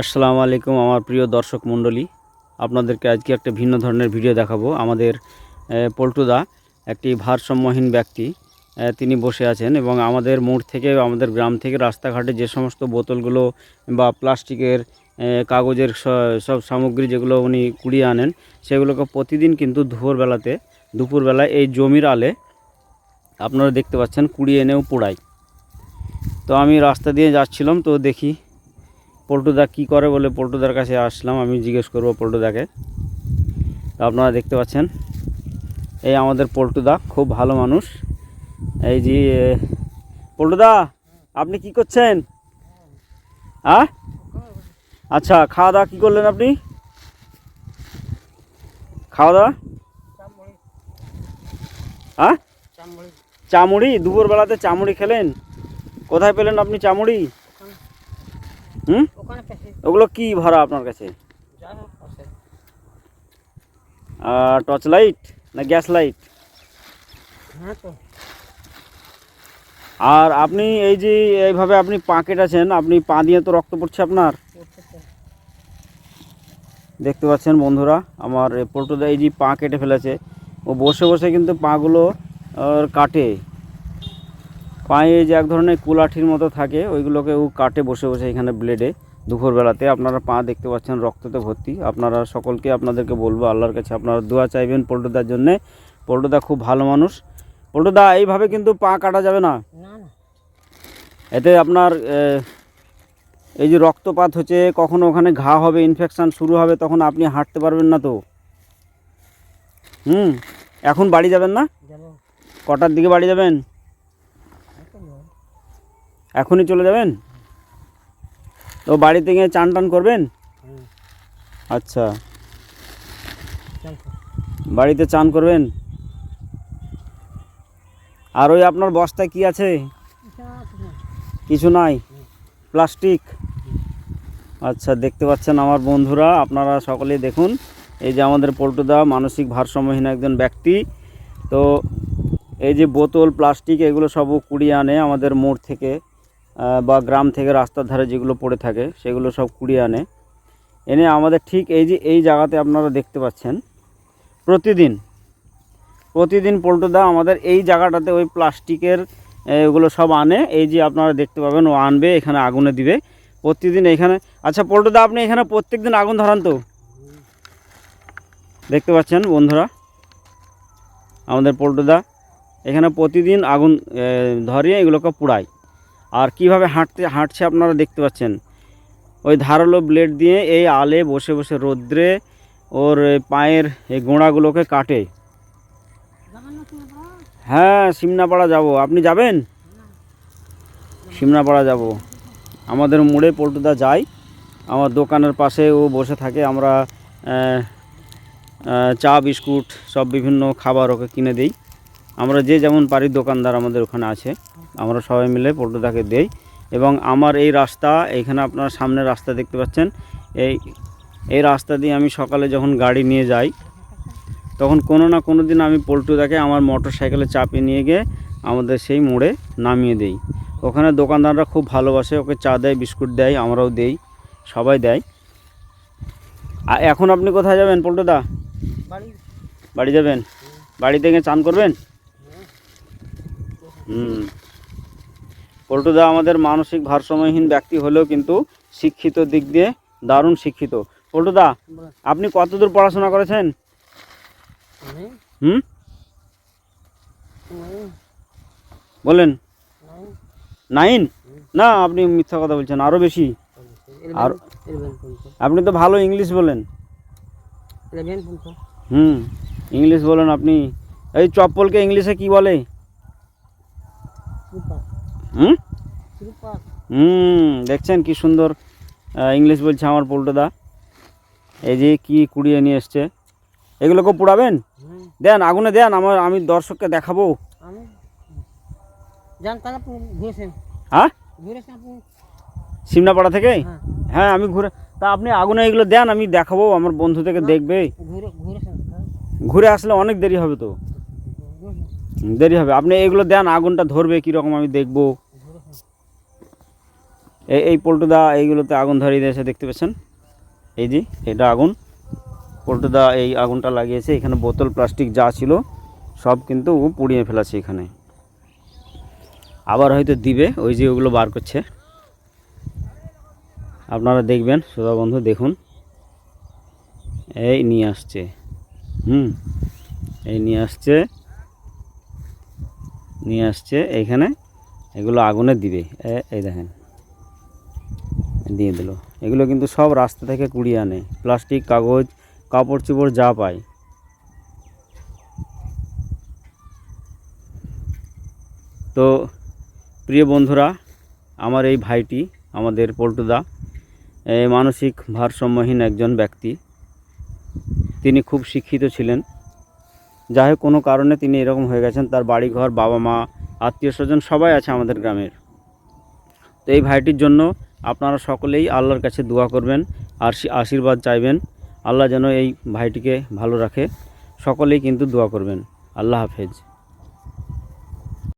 আসসালামু আলাইকুম আমার প্রিয় দর্শক মণ্ডলী। আপনাদেরকে আজকে একটা ভিন্ন ধরনের ভিডিও দেখাবো। আমাদের পল্টুদা একটি ভারসাম্যহীন ব্যক্তি তিনি বসে আছেন এবং আমাদের মোড় থেকে, আমাদের গ্রাম থেকে রাস্তাঘাটে যে সমস্ত বোতলগুলো বা প্লাস্টিকের কাগজের সব সামগ্রী যেগুলো উনি কুড়িয়ে আনেন, সেগুলোকে প্রতিদিন কিন্তু দুপুরবেলাতে দুপুরবেলায় এই জমির আলে আপনারা দেখতে পাচ্ছেন কুড়িয়ে এনেও পোড়ায়। তো আমি রাস্তা দিয়ে যাচ্ছিলাম, তো দেখি পল্টুদা কি করে বলে পল্টুদার কাছে আসলাম আমি জিজ্ঞেস করব পল্টুদাকে। তো আপনারা দেখতে পাচ্ছেন এই আমাদের পল্টুদা খুব ভালো মানুষ। এই যে পল্টুদা আপনি কি করছেন? হ্যাঁ আচ্ছা খাওয়া দাওয়া কী করলেন আপনি? খাওয়া দাওয়া? হ্যাঁ চামড়ি দুপুরবেলাতে চামড়ি খেলেন? কোথায় পেলেন আপনি চামড়ি? হুম? ওগুলো কি ভাড়া আপনার কাছে? আছে টর্চ লাইট না গ্যাস লাইট তো। আর আপনি এই যে এইভাবে আপনি পা কেটেছেন আপনি পা দিয়ে তো রক্ত পড়ছে আপনার? দেখতে পাচ্ছেন বন্ধুরা আমার পল্টুদা এই যে পা কেটে ফেলেছে। ও বসে বসে কিন্তু পাগুলো কাটে। পায়ে যে এক ধরনের কুলাঠির মতো থাকে ওইগুলোকে ও কাটে বসে বসে এখানে ব্লেডে দুপুরবেলাতে আপনারা পা দেখতে পাচ্ছেন রক্ততে ভর্তি। আপনারা সকলকে আপনাদেরকে বলব আল্লাহর কাছে আপনারা দোয়া চাইবেন পল্টুদার জন্যে। পল্টুদা খুব ভালো মানুষ। পল্টুদা এইভাবে কিন্তু পা কাটা যাবে না। এতে আপনার এই যে রক্তপাত হচ্ছে কখনো ওখানে ঘা হবে ইনফেকশান শুরু হবে তখন আপনি হাঁটতে পারবেন না তো। হুম? এখন বাড়ি যাবেন না? কটার দিকে বাড়ি যাবেন। এখনই চলে যাবেন? তো বাড়িতে গিয়ে চান টান করবেন? আচ্ছা। বাড়িতে চান করবেন? আর ওই আপনার বস্তায় কি আছে? কিছু নাই? প্লাস্টিক? আচ্ছা দেখতে পাচ্ছেন আমার বন্ধুরা, আপনারা সকলেই দেখুন। এই যে আমাদের পল্টুদা, মানসিক ভারসাম্যহীন একজন ব্যক্তি। তো এই যে বোতল, প্লাস্টিক, এগুলো সব কুড়িয়ে আনে আমাদের মোড় থেকে। বা গ্রাম থেকে রাস্তার ধারে যেগুলো পড়ে থাকে, সেগুলো সব কুড়িয়ে আনে। এনে আমাদের ঠিক এই যে, এই জায়গাতে আপনারা দেখতে পাচ্ছেন, প্রতিদিন প্রতিদিন পল্টুদা আমাদের এই জায়গাটাতে ওই প্লাস্টিকের এগুলো সব আনে। এই যে আপনারা দেখতে পাবেন, ও আনবে, এখানে আগুনে দিবে। প্রতিদিন এখানে আচ্ছা পল্টুদা, আপনি এখানে প্রত্যেক দিন আগুন ধরান তো? দেখতে পাচ্ছেন বন্ধুরা, আমাদের পল্টুদা, এখানে প্রতিদিন আগুন ধরিয়ে এগুলোকে পোড়ায়। আর কীভাবে হাঁটতে, হাঁটছে আপনারা দেখতে পাচ্ছেন। ওই ধারালো ব্লেড দিয়ে এই আলে বসে বসে রোদ্রে ওর পায়ের এই গোড়াগুলোকে কাটে? হ্যাঁ সিমনাপাড়া যাব। আপনি যাবেন? সিমনাপাড়া যাব। আমাদের মোড়ে পল্টুদা যাই আমার দোকানের পাশে ও বসে থাকে। আমরা চা, বিস্কুট সব বিভিন্ন খাবার ওকে কিনে দিই। আমরা যে যেমন পারি দোকানদার আমাদের ওখানে আছে। আমরা সবাই মিলে পল্টুদাকে দেই। এবং আমার এই রাস্তা এইখানে আপনার সামনে রাস্তা দেখতে পাচ্ছেন এই এই রাস্তা দিয়ে আমি সকালে যখন গাড়ি নিয়ে যাই তখন কোনো না কোনো দিন আমি পল্টুদাকে আমার মোটর সাইকেলে চাপিয়ে নিয়ে গিয়ে আমাদের সেই মোড়ে নামিয়ে দেই। ওখানে দোকানদাররা খুব ভালোবাসে ওকে চা দেয় বিস্কুট দেয় আমরাও দেই সবাই দেয়। আর এখন আপনি কোথায় যাবেন পল্টুদা? বাড়ি। বাড়ি যাবেন? বাড়িতে গিয়ে চান করবেন? হুম। পল্টুদা আমাদের মানসিক ভারসাম্যহীন ব্যক্তি হলেও কিন্তু শিক্ষিত দিক দিয়ে দারুণ শিক্ষিত। পল্টুদা। আপনি কতদূর পড়াশোনা করেছেন? হুম? বলেন। নাইন। না আপনি মিথ্যা কথা বলছেন আরও বেশি। আর আপনি তো ভালো ইংলিশ বলেন। হুম ইংলিশ বলেন আপনি। এই চপ্পলকে ইংলিশে কি বলে? হুম? হুম দেখছেন কি সুন্দর ইংলিশ বলছে আমার পল্টুদা এই যে কি কুড়িয়ে নিয়ে এসছে। এগুলোকে পোড়াবেন? দেন আগুনে দেন আমার আমি দর্শককে দেখাবো। হ্যাঁ? সিমনাপাড়া থেকে? হ্যাঁ। হ্যাঁ আমি ঘুরে তা আপনি আগুনে এগুলো দেন আমি দেখাবো আমার বন্ধু থেকে দেখবে। ঘুরে হ্যাঁ। ঘুরে আসলে অনেক দেরি হবে তো। দেরি হবে। আপনি এগুলো দেন আগুনটা ধরবে কীরকম আমি দেখব। এই এই পল্টুদা এইগুলোতে আগুন ধরিয়ে দিয়েছে, দেখতে পাচ্ছেন এই যে, এটা আগুন। পল্টুদা এই আগুনটা লাগিয়েছে, এখানে বোতল, প্লাস্টিক যা ছিল, সব কিন্তু পুড়িয়ে ফেলেছে এখানে। আবার হয়তো দিবে, ওই যে ওগুলো বার করছে। আপনারা দেখবেন, শ্রোতা বন্ধু, দেখুন। এই নিয়ে আসছে। হুম, এই নিয়ে আসছে। নিয়ে আসছে এইখানে এগুলো আগুনে দিবে। এই দেখেন। দিয়ে দিল। এগুলো কিন্তু সব রাস্তা থেকে কুড়িয়ে আনে। প্লাস্টিক, কাগজ, কাপড় চোপড় যা পায়। তো প্রিয় বন্ধুরা, আমার এই ভাইটি, আমাদের পল্টুদা মানসিক ভারসাম্যহীন একজন ব্যক্তি। তিনি খুব শিক্ষিত ছিলেন। যাই হোক, কোনো কারণে তিনি এরকম হয়ে গেছেন। তার বাড়িঘর, বাবা মা, আত্মীয় স্বজন সবাই আছে আমাদের গ্রামের। তো এই ভাইটির জন্য আপনারা সকলেই আল্লাহর কাছে দোয়া করবেন, আর আশীর্বাদ চাইবেন। আল্লাহ যেন এই ভাইটিকে ভালো রাখে। সকলেই কিন্তু দোয়া করবেন। আল্লাহ হাফেজ।